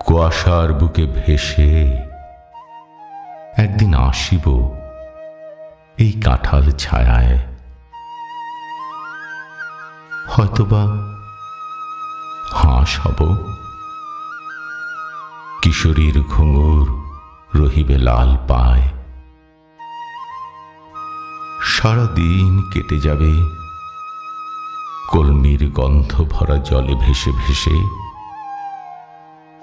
কুয়াশার বুকে ভেসে একদিন আসিব এই কাঁঠাল ছায়ায়। হয়তোবা হাঁস হব। কিশোরীর ঘুঙুর রহিবে লাল পায়। সারাদিন কেটে যাবে। কলমির গন্ধ ভরা জলে ভেসে ভেসে